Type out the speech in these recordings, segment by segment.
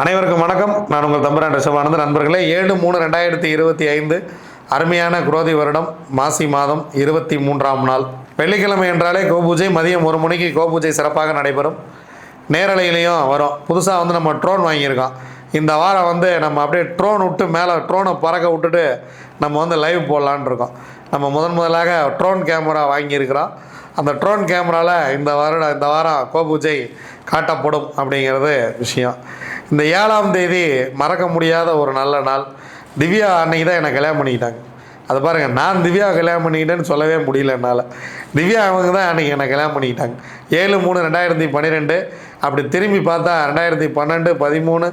அனைவருக்கும் வணக்கம். நான் உங்கள் தம்பரான் ரிஷபானந்த நண்பர்களே ஏழு மூணு ரெண்டாயிரத்தி இருபத்தி ஐந்து அருமையான குரோதி வருடம் மாசி மாதம் இருபத்தி மூன்றாம் நாள். வெள்ளிக்கிழமை என்றாலே கோபூஜை மதியம் ஒரு மணிக்கு கோபூஜை சிறப்பாக நடைபெறும். நேரலையிலையும் வரும். புதுசாக வந்து நம்ம ட்ரோன் வாங்கியிருக்கோம். இந்த வாரம் வந்து நம்ம அப்படியே ட்ரோன் விட்டு மேலே ட்ரோனை பறக்க விட்டுட்டு நம்ம வந்து லைவ் போடலான்னு இருக்கோம். நம்ம முதன் முதலாக ட்ரோன் கேமரா வாங்கியிருக்கிறோம். அந்த ட்ரோன் கேமராவில் இந்த வருடம் இந்த வாரம் கோபூஜை காட்டப்படும் அப்படிங்கிறது விஷயம். இந்த ஏழாம் தேதி மறக்க முடியாத ஒரு நல்ல நாள். திவ்யா அன்னைக்கு தான் என்னை கல்யாணம் பண்ணிக்கிட்டாங்க. அது பாருங்கள் நான் திவ்யா கல்யாணம் பண்ணிக்கிட்டேன்னு சொல்லவே முடியல என்னால். திவ்யா அவங்க தான் அன்றைக்கி என்னை கல்யாணம் பண்ணிக்கிட்டாங்க. ஏழு மூணு ரெண்டாயிரத்தி பன்னிரெண்டு அப்படி திரும்பி பார்த்தா ரெண்டாயிரத்தி பன்னெண்டு பதிமூணு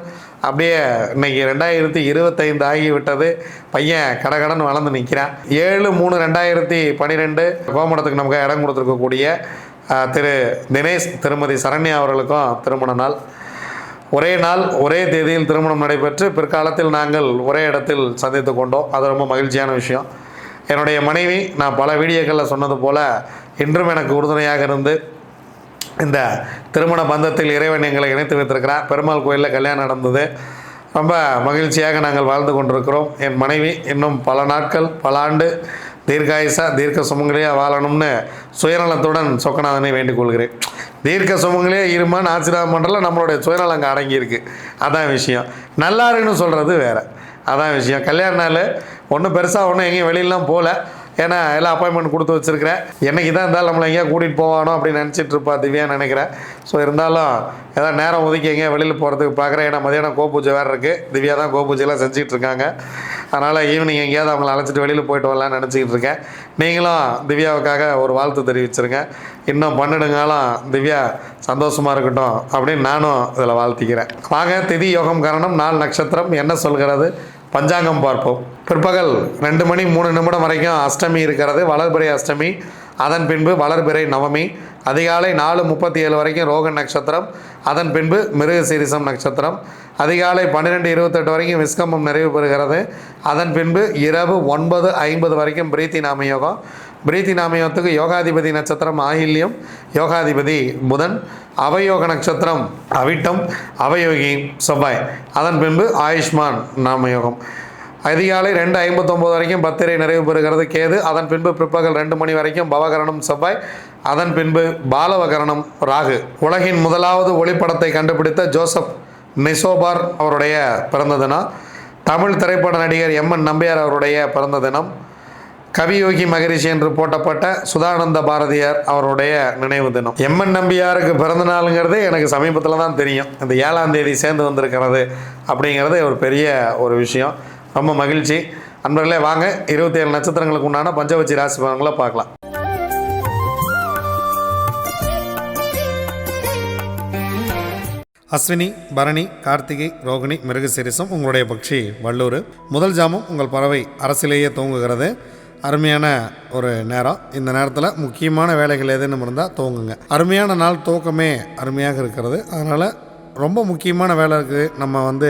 அப்படியே இன்னைக்கு ரெண்டாயிரத்தி இருபத்தைந்து ஆகிவிட்டது. பையன் கடகடன் வளர்ந்து நிற்கிறான் ஏழு மூணு ரெண்டாயிரத்தி பன்னிரெண்டு கோமடத்துக்கு நமக்கு இடம் கொடுத்துருக்கக்கூடிய திரு தினேஷ் திருமதி சரண்யா அவர்களுக்கும் திருமண நாள். ஒரே நாள் ஒரே தேதியில் திருமணம் நடைபெற்று பிற்காலத்தில் நாங்கள் ஒரே இடத்தில் சந்தித்து கொண்டோம். அது ரொம்ப மகிழ்ச்சியான விஷயம். என்னுடைய மனைவி நான் பல வீடியோக்களில் சொன்னது போல் இன்றும் எனக்கு உறுதுணையாக இருந்து இந்த திருமண பந்தத்தில் இறைவன் எங்களை இணைத்து வைத்திருக்கிறார். பெருமாள் கோயிலில் கல்யாணம் நடந்தது. ரொம்ப மகிழ்ச்சியாக நாங்கள் வாழ்ந்து கொண்டிருக்கிறோம். என் மனைவி இன்னும் பல நாட்கள் பல ஆண்டு தீர்க்காயுசா தீர்க்க சுமங்கலியாக வாழணும்னு சுயநலத்துடன் சொக்கநாதனை வேண்டிக் கொள்கிறேன். தீர்க்க சுமங்களே இருமான்னு ஆசீர்வாதம் மண்டலம் நம்மளுடைய சுயநலம் அங்கே அடங்கியிருக்கு. அதான் விஷயம். நல்லாருன்னு சொல்கிறது வேறு. அதான் விஷயம். கல்யாண நாள் ஒன்றும் பெருசாக ஒன்றும் எங்கேயும் வெளியிலலாம் போகல ஏன்னா எல்லாம் அப்பாயின்மெண்ட் கொடுத்து வச்சுருக்கிறேன். என்னைக்கு தான் இருந்தாலும் நம்மளை எங்கேயா கூட்டிகிட்டு போவானோ அப்படின்னு நினச்சிட்டு இருப்பா திவ்யான்னு நினைக்கிறேன். ஸோ இருந்தாலும் ஏதாவது நேரம் ஒதுக்கி எங்கேயா வெளியில் போகிறதுக்கு பார்க்குறேன். ஏன்னா மதியானம் கோபூஜை வேறு இருக்குது திவ்யா தான் கோபூஜைலாம் செஞ்சுக்கிட்டு இருக்காங்க. அதனால் ஈவினிங் எங்கேயாவது அவங்கள அழைச்சிட்டு வெளியில் போயிட்டு வரலாம்னு நினச்சிக்கிட்டு இருக்கேன். நீங்களும் திவ்யாவுக்காக ஒரு வாழ்த்து தெரிவிச்சிருங்க. இன்னும் பன்னெண்டுங்காலம் திவ்யா சந்தோஷமாக இருக்கட்டும் அப்படின்னு நானும் இதில் வாழ்த்திக்கிறேன். வாங்க திதி யோகம் காரணம் நாலு நட்சத்திரம் என்ன சொல்கிறது? பஞ்சாங்கம் பார்ப்போம். பிற்பகல் ரெண்டு மணி மூணு நிமிடம் வரைக்கும் அஷ்டமி இருக்கிறது. வளர்பிறை அஷ்டமி அதன் பின்பு வளர்பிறை நவமி அதிகாலை நாலு முப்பத்தி ஏழு வரைக்கும் ரோகன் நட்சத்திரம் அதன் பின்பு மிருக சீரிசம் நட்சத்திரம். அதிகாலை பன்னிரெண்டு இருபத்தெட்டு வரைக்கும் விஸ்கம்பம் நிறைவு பெறுகிறது. அதன் பின்பு இரவு ஒன்பது ஐம்பது வரைக்கும் பிரீத்தி நாம யோகம். பிரீத்தி நாமயோகத்துக்கு யோகாதிபதி நட்சத்திரம் ஆயில்யம் யோகாதிபதி புதன் அவயோக நட்சத்திரம் அவிட்டம் அவயோகி செவ்வாய். அதன் பின்பு ஆயுஷ்மான் நாமயோகம் அதிகாலை ரெண்டு ஐம்பத்தொம்போது வரைக்கும் பத்திரை நிறைவு பெறுகிறது. கேது அதன் பின்பு பிற்பகல் ரெண்டு மணி வரைக்கும் பவகரணம் செவ்வாய் அதன் பின்பு பாலவகரணம் ராகு. உலகின் முதலாவது ஒளிப்படத்தை கண்டுபிடித்த ஜோசப் நிசோபார் அவருடைய பிறந்த தினம். தமிழ் திரைப்பட நடிகர் எம் என் நம்பியார் அவருடைய பிறந்த தினம். கவியோகி மகரிஷி என்று போட்டப்பட்ட சுதானந்த பாரதியார் அவருடைய நினைவு தினம். எம்என் நம்பியாருக்கு பிறந்த நாளுங்கிறது எனக்கு சமீபத்தில் தான் தெரியும். இந்த ஏழாம் தேதி சேர்ந்து வந்திருக்கிறது அப்படிங்கிறது ஒரு பெரிய ஒரு விஷயம். ரொம்ப மகிழ்ச்சி. அன்பர்களே வாங்க. இருபத்தி ஏழு நட்சத்திரங்களுக்கு உண்டான பஞ்சவச்சி ராசி பலன்களை பார்க்கலாம். அஸ்வினி பரணி கார்த்திகை ரோகிணி மிருகசிரிசம் உங்களுடைய பக்ஷி வள்ளூர் முதல் ஜாமம் உங்கள் பறவை அரசிலேயே தூங்குகிறது. அருமையான ஒரு நேரம். இந்த நேரத்தில் முக்கியமான வேலைகள் எதுன்னு இருந்தால் தூங்குங்க. அருமையான நாள் தூக்கமே அருமையாக இருக்கிறது. அதனால் ரொம்ப முக்கியமான வேலை இருக்குது நம்ம வந்து